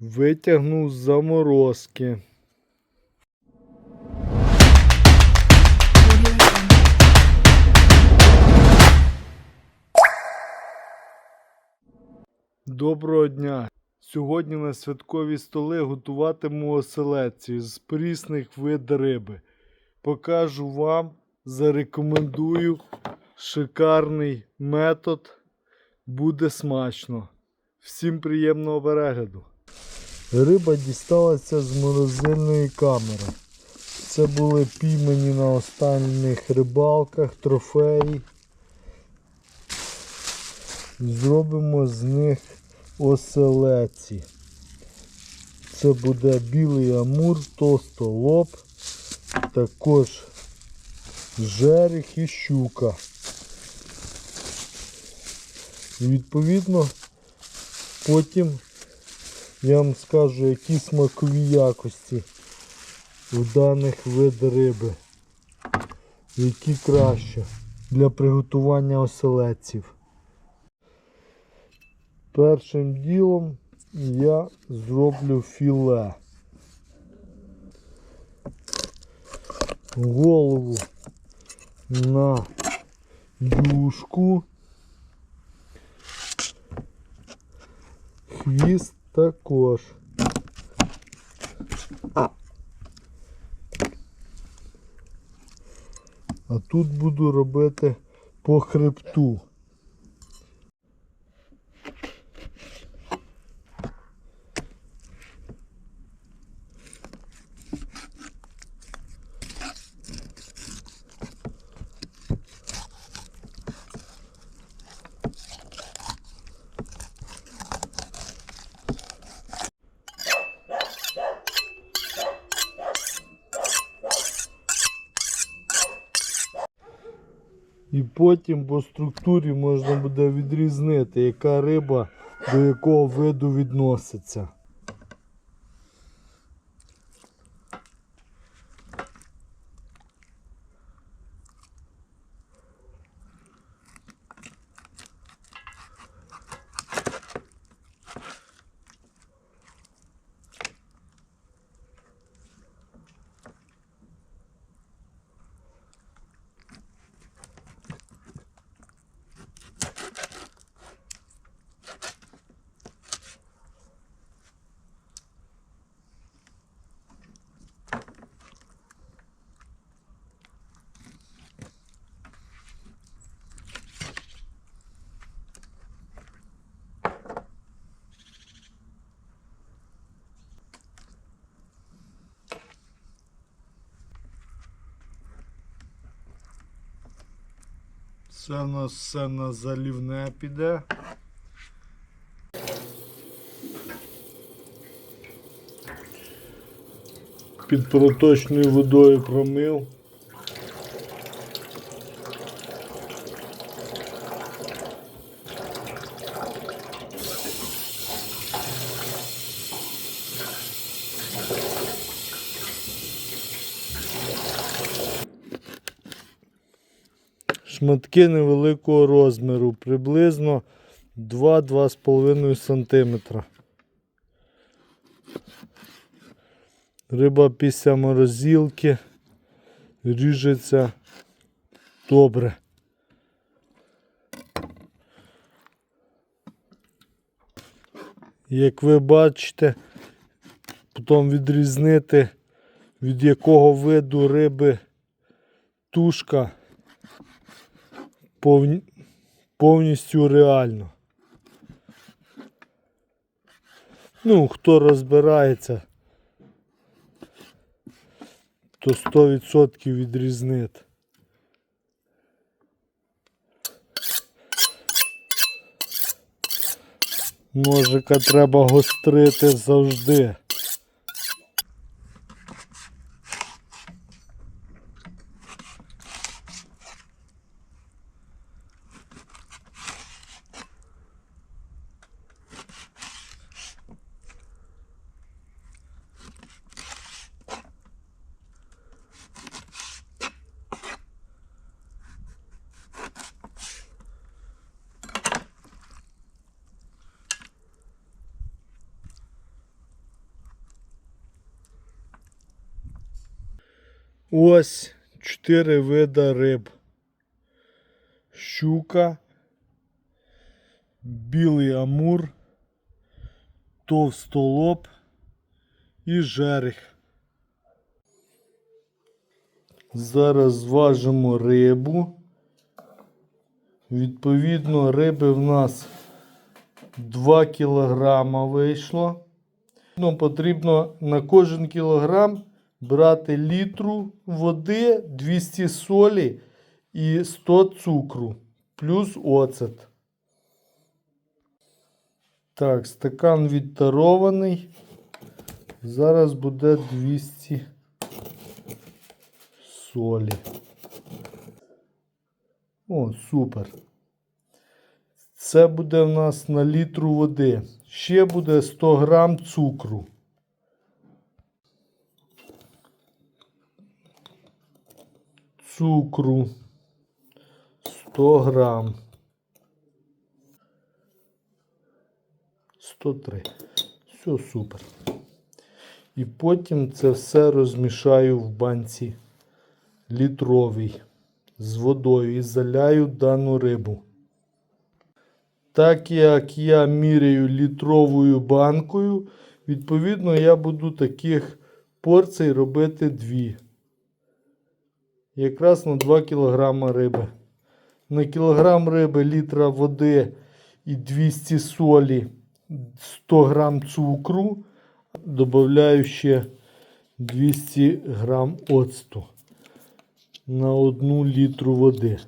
Витягнув з заморозки. Доброго дня! Сьогодні на святкові столи готуватиму оселедці з прісних вид риби. Покажу вам, зарекомендую шикарний метод. Буде смачно. Всім приємного перегляду. Риба дісталася з морозильної камери. Це були піймані на останніх рибалках, трофеї. Зробимо з них оселеці. Це буде білий амур, толстолоб, також жеріх і щука. І відповідно потім я вам скажу, які смакові якості в даних вид риби, які краще для приготування оселедців. Першим ділом я зроблю філе. Голову на юшку. Хвіст також. А тут буду робити по хребту. І потім по структурі можна буде відрізнити, яка риба до якого виду відноситься. Це у нас все на залівне піде. Під проточною водою промив. Шматки невеликого розміру, приблизно 2-2,5 см. Риба після морозилки ріжеться добре. Як ви бачите, потім відрізнити від якого виду риби тушка повні- повністю реально. Ну, хто розбирається, то 100% відрізнить. Ножика треба гострити завжди. Ось чотири вида риб. Щука, білий амур, товстолоб і жерех. Зараз зважимо рибу. Відповідно, риби в нас 2 кілограма вийшло. Ну, потрібно на кожен кілограм брати літру води, 200 солі і 100 цукру, плюс оцет. Так, стакан відтарований. Зараз буде 200 солі. О, супер. Це буде в нас на літру води. Ще буде 100 грам цукру. Цукру 100 грам. 103. Все супер. І потім це все розмішаю в банці літровій з водою і заляю дану рибу. Так як я міряю літровою банкою, відповідно я буду таких порцій робити дві. Якраз на 2 кг риби. На кілограм риби літра води і 200 солі, 100 грам цукру. Добавляю ще 200 грам оцту на одну літру води.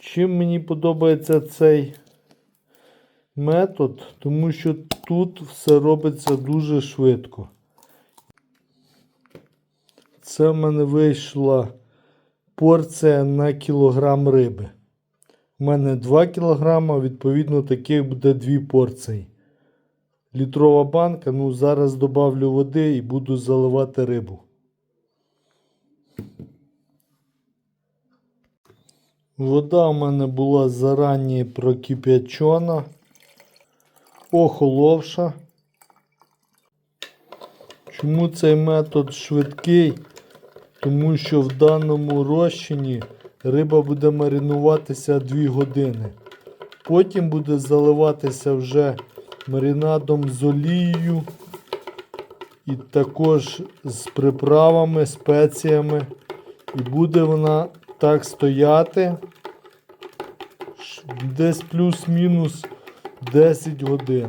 Чим мені подобається цей метод, тому що тут все робиться дуже швидко. Це в мене вийшла порція на кілограм риби. У мене 2 кілограма, відповідно, таких буде 2 порції. Літрова банка, ну зараз добавлю води і буду заливати рибу. Вода у мене була зарані прокип'ячена, охоловша. Чому цей метод швидкий? Тому що в даному розчині риба буде маринуватися 2 години. Потім буде заливатися вже маринадом з олією і також з приправами, спеціями. І буде вона так стояти десь плюс-мінус 10 годин.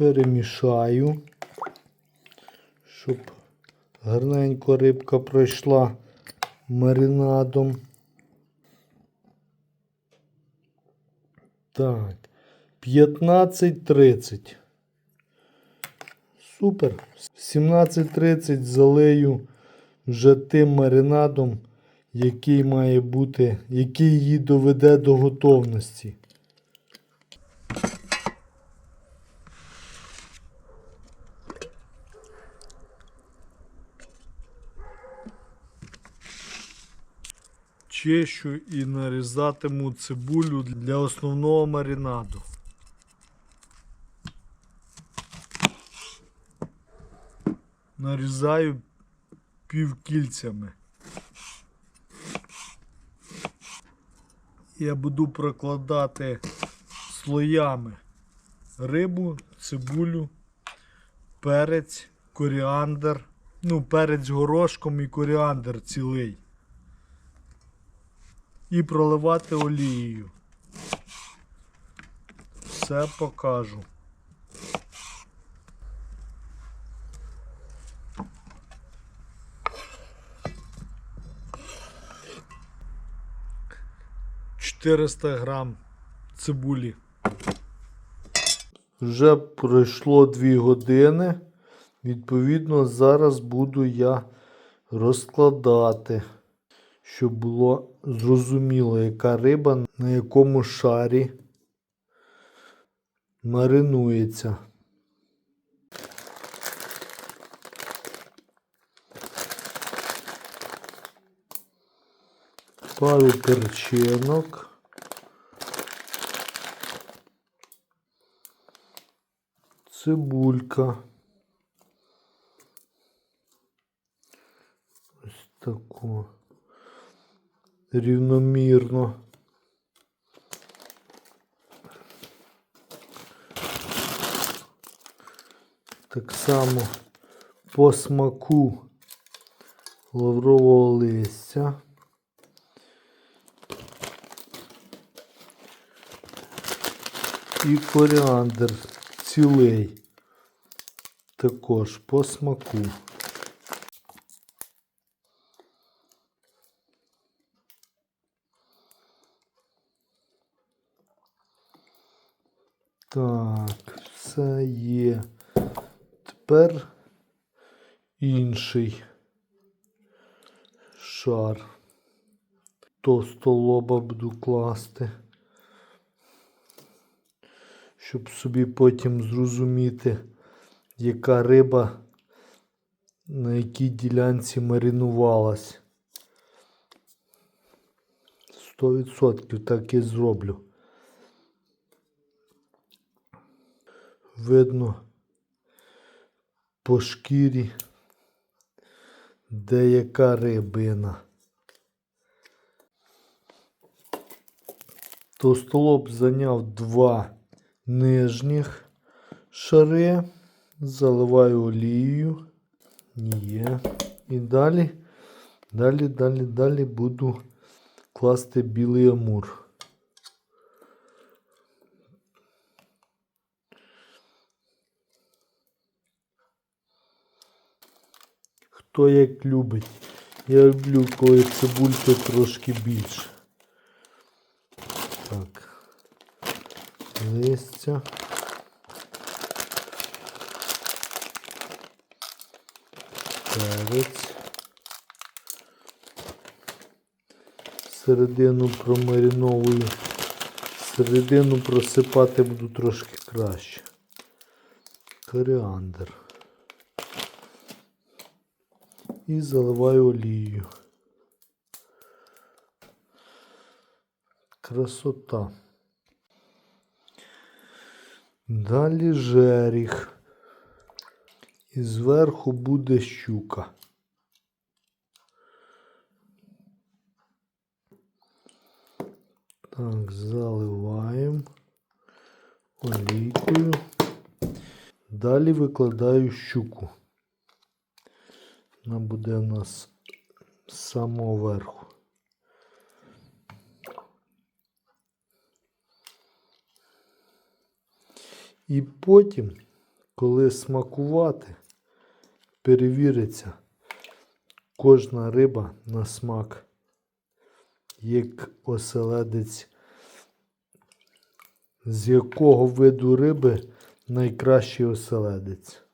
Перемішаю, щоб гарненько рибка пройшла маринадом. Так, 15.30. Супер. 17.30 залию вже тим маринадом, який має бути, який її доведе до готовності. Чищу і нарізатиму цибулю для основного маринаду. Нарізаю півкільцями. Я буду прокладати слоями рибу, цибулю, перець, коріандр. Ну, перець горошком і коріандр цілий і проливати олією. Все покажу. Чотириста грам цибулі. Вже пройшло 2 години. Відповідно, зараз буду я розкладати щоб було зрозуміло, яка риба на якому шарі маринується. Пару перчинок. Цибулька. Ось таку. Рівномірно. Так само по смаку лаврового листя. І коріандр цілий. Також по смаку. Так, все є. Тепер інший шар. Товстолоба буду класти. Щоб собі потім зрозуміти, яка риба на якій ділянці маринувалась. 100% так і зроблю. Видно по шкірі деяка рибина. Товстолоб зайняв два нижніх шари, заливаю олією. Є. І далі, далі, далі, далі буду класти білий амур. Хто як любить. Я люблю, коли цибульки трошки більше. Так. Листя. Перець. Середину промариновую. Середину просипати буду трошки краще. Коріандр. І заливаю олією. Красота. Далі жеріх. І зверху буде щука. Так, заливаємо олійкою. Далі викладаю щуку. Вона буде у нас з самого верху. І потім, коли смакувати, перевіриться кожна риба на смак, як оселедець, з якого виду риби найкращий оселедець.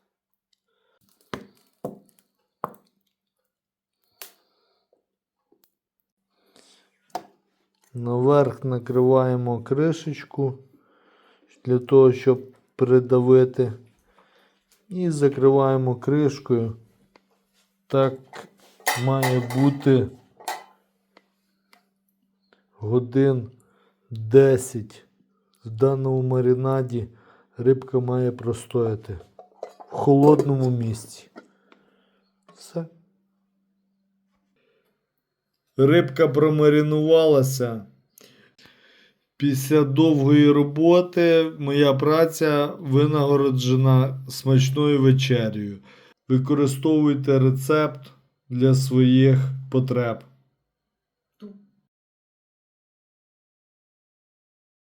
Наверх накриваємо кришечку для того, щоб придавити. І закриваємо кришкою. Так має бути годин 10. В даному маринаді рибка має простояти в холодному місці. Все. Рибка промаринувалася. Після довгої роботи моя праця винагороджена смачною вечерею. Використовуйте рецепт для своїх потреб.